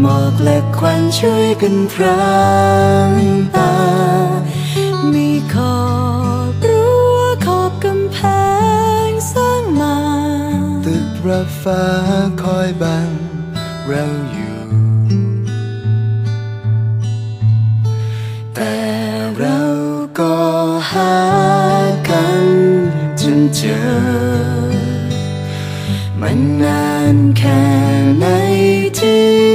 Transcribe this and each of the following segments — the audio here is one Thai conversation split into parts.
หมอกและควันช่วยกันพรางตา มีขอบรั้วขอบกำแพงสร้างมา ตึกระฟ้าคอยบังเราอยู่ แต่เราก็หากันจนเจอ มันนานแค่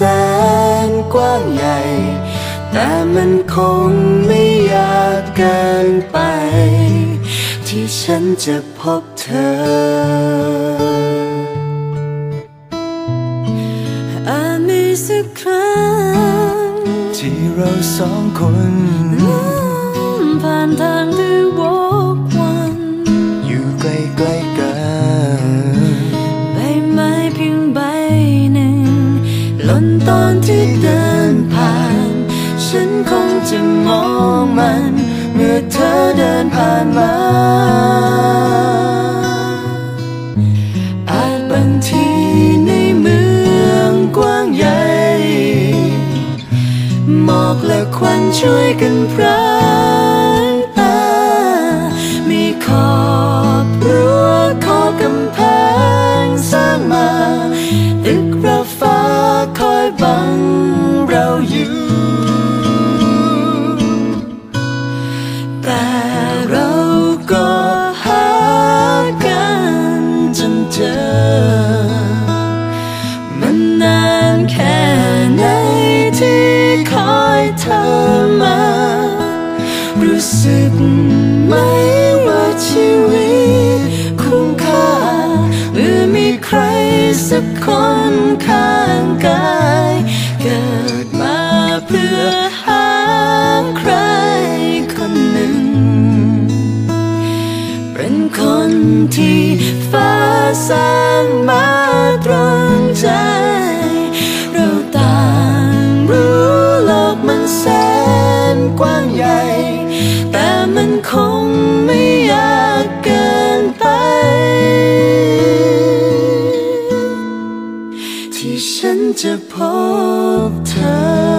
แสนกว้างใหญ่ แต่มันคงไม่ยากเกินไป ที่ฉันจะพบเธออาจมีสักครั้งที่เราสองคน หล่นตอนที่เดินผ่าน ฉันคงจะมองมัน เมื่อเธอเดินผ่านมาอาจบางทีในเมืองกว้างใหญ่หมอกและควันช่วยกันพรา รู้สึกไหมว่าชีวิตคุ้มค่าเมื่อมีใครสักคนข้างกาย เกิดมาเพื่อหาใครคนหนึ่ง เป็นคนที่ฟ้าสร้างมาตรงใจ เราต่างรู้โลกมันแส ที่ฉันจะพบเธอ